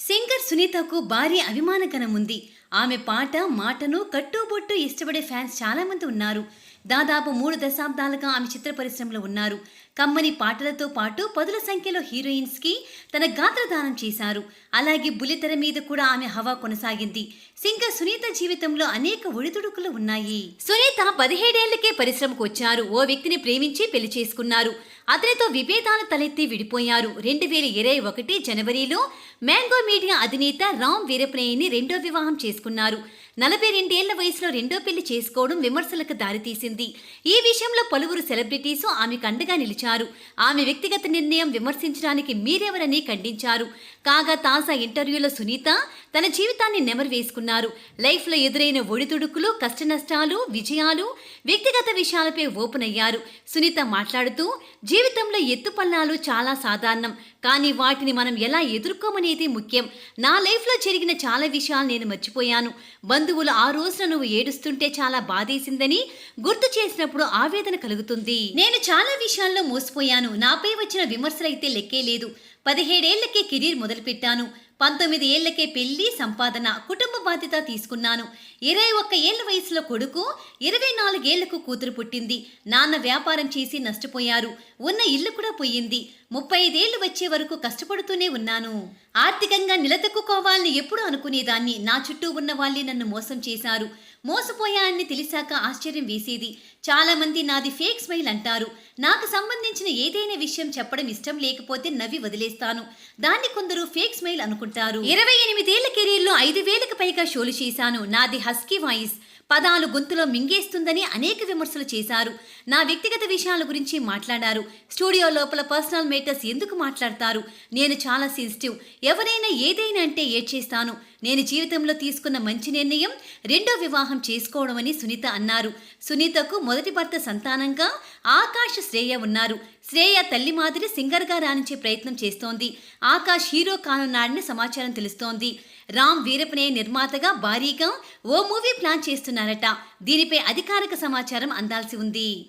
శంకర్ సునీతకు భారీ అభిమానకరం ఉంది ఆమె పాట మాటను కట్టుబొట్టు ఇష్టపడే ఫ్యాన్స్ చాలామంది ఉన్నారు. దాదాపు మూడు దశాబ్దాలుగా ఆమె చిత్ర పరిశ్రమలో ఉన్నారు. కమ్మని పాటలతో పాటు పదుల సంఖ్యలో హీరోయిన్స్కి తన గాత్రదానం చేశారు. అలాగే బుల్లితెర మీద కూడా ఆమె హవా కొనసాగింది. సింగర్ సునీత జీవితంలో అనేక ఒడిదుడుకులు ఉన్నాయి. సునీత పదిహేడేళ్ళకే పరిశ్రమకు వచ్చారు. ఓ వ్యక్తిని ప్రేమించి పెళ్ళి చేసుకున్నారు. అతనితో విభేదాలు తలెత్తి విడిపోయారు. రెండు వేల ఇరవై ఒకటి జనవరిలో మ్యాంగో మీడియా అధినేత రామ్ వీరప్రేయిని రెండో వివాహం చేసుకున్నారు. నలభై రెండేళ్ళ వయసులో రెండో పెళ్ళి చేసుకోవడం విమర్శలకు దారితీసింది. ఈ విషయంలో పలువురు సెలబ్రిటీస్ ఆమెకు అండగా నిలిచారు. ఆమె వ్యక్తిగత నిర్ణయం విమర్శించడానికి మీరెవరని ఖండించారు. కాగా తాజా ఇంటర్వ్యూలో సునీత తన జీవితాన్ని నెమరు వేసుకున్నారు. లైఫ్లో ఎదురైన ఒడిదుడుకులు కష్టనష్టాలు విజయాలు వ్యక్తిగత విషయాలపై ఓపెన్ అయ్యారు. సునీత మాట్లాడుతూ జీవితంలో ఎత్తుపల్లాలు చాలా సాధారణం కానీ వాటిని మనం ఎలా ఎదుర్కోమనేది ముఖ్యం. నా లైఫ్లో జరిగిన చాలా విషయాలు నేను మర్చిపోయాను. బంధువులు ఆ రోజున నువ్వు ఏడుస్తుంటే చాలా బాధేసిందని గుర్తు చేసినప్పుడు ఆవేదన కలుగుతుంది. నేను చాలా విషయాల్లో మోసపోయాను. నాపై వచ్చిన విమర్శలైతే లెక్కే లేదు. పదిహేడేళ్ళకే కెరీర్ మొదలుపెట్టాను. పంతొమ్మిది ఏళ్ళకే పెళ్ళి సంపాదన కుటుంబ బాధ్యత తీసుకున్నాను. ఇరవై ఒక్క ఏళ్ళ వయసులో కొడుకు ఇరవై నాలుగేళ్ళకు కూతురు పుట్టింది. నాన్న వ్యాపారం చేసి నష్టపోయారు. ఉన్న ఇల్లు కూడా పోయింది. ముప్పై ఐదేళ్ళు వచ్చే వరకు కష్టపడుతూనే ఉన్నాను. ఆర్థికంగా నిలదొక్కుకోవాలని ఎప్పుడు అనుకునేదాన్ని. నా చుట్టూ ఉన్న వాళ్ళే నన్ను మోసం చేశారు. మోసపోయానని తెలిసాక ఆశ్చర్యం వేసేది. చాలామంది నాది ఫేక్ స్మైల్ అంటారు. నాకు సంబంధించిన ఏదైనా విషయం చెప్పడం ఇష్టం లేకపోతే నవ్వి వదిలేస్తాను. దాన్ని కొందరు ఫేక్ స్మైల్ అనుకుంటారు. ఇరవై ఎనిమిదేళ్ళ కెరీర్లో ఐదు వేలకు పైగా షోలు చేశాను. నాది హస్కీ వాయిస్. పదాలు గొంతులో మింగేస్తుందని అనేక విమర్శలు చేశారు. నా వ్యక్తిగత విషయాల గురించి మాట్లాడారు. స్టూడియో లోపల పర్సనల్ మేటర్స్ ఎందుకు మాట్లాడతారు? నేను చాలా సెన్సిటివ్. ఎవరైనా ఏదైనా అంటే ఏడ్చేస్తాను. నేను జీవితంలో తీసుకున్న మంచి నిర్ణయం రెండో వివాహం చేసుకోవడమని సునీత అన్నారు. సునీతకు మొదటి భర్త సంతానంగా ఆకాష్ శ్రేయ ఉన్నారు. శ్రేయ తల్లి మాదిరి సింగర్గా రాణించే ప్రయత్నం చేస్తోంది. ఆకాష్ హీరో కానున్నాడని సమాచారం తెలుస్తోంది. రామ్ వీరపనే నిర్మాతగా భారీగా ఓ మూవీ ప్లాన్ చేస్తున్నారట. దీనిపై అధికారిక సమాచారం అందాల్సి ఉంది.